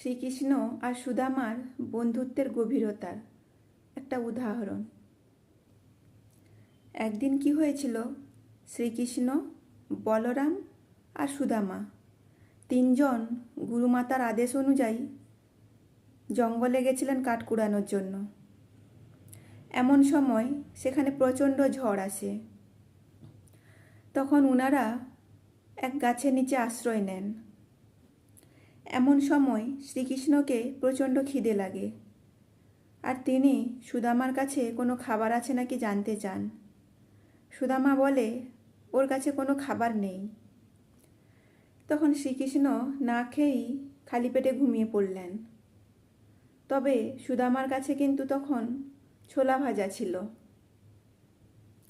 শ্রীকৃষ্ণ আর সুদামার বন্ধুত্বের গভীরতার একটা উদাহরণ। একদিন কি হয়েছিল? শ্রীকৃষ্ণ, বলরাম আর সুদামা তিনজন গুরুমাতার আদেশ অনুযায়ী জঙ্গলে গেছিলেন কাঠ কুড়ানোর জন্য। এমন সময় সেখানে প্রচণ্ড ঝড় আসে। তখন ওনারা এক গাছের নিচে আশ্রয় নেন। এমন সময় শ্রীকৃষ্ণকে প্রচণ্ড খিদে লাগে। আর তিনি সুদামার কাছে কোনো খাবার আছে নাকি জানতে চান? সুদামা বলে, ওর কাছে কোনো খাবার নেই। তখন শ্রীকৃষ্ণ না খেয়েই খালি পেটে ঘুমিয়ে পড়লেন। তবে সুদামার কাছে কিন্তু তখন ছোলা ভাজা ছিল।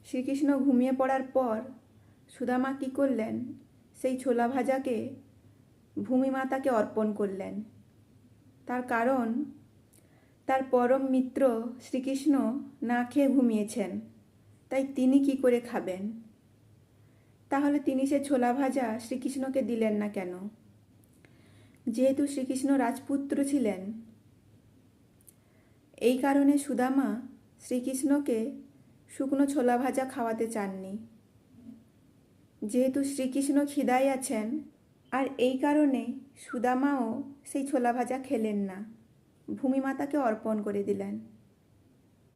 শ্রীকৃষ্ণ ঘুমিয়ে পড়ার পর সুদামা কী করলেন? সেই ছোলা ভাজাকে ভূমিমাতাকে অর্পণ করলেন। তার কারণ, তার পরম মিত্র শ্রীকৃষ্ণ না খেয়ে ঘুমিয়েছেন, তাই তিনি কি করে খাবেন? তাহলে তিনি সে ছোলা ভাজা শ্রীকৃষ্ণকে দিলেন না কেন? যেহেতু শ্রীকৃষ্ণ রাজপুত্র ছিলেন, এই কারণে সুদামা শ্রীকৃষ্ণকে শুকনো ছোলা ভাজা খাওয়াতে চাননি। যেহেতু শ্রীকৃষ্ণ খিদায় আছেন আর এই কারণে সুদামাও সেই ছোলা ভাজা খেলেন না। ভূমিমাতাকে অর্পণ করে দিলেন।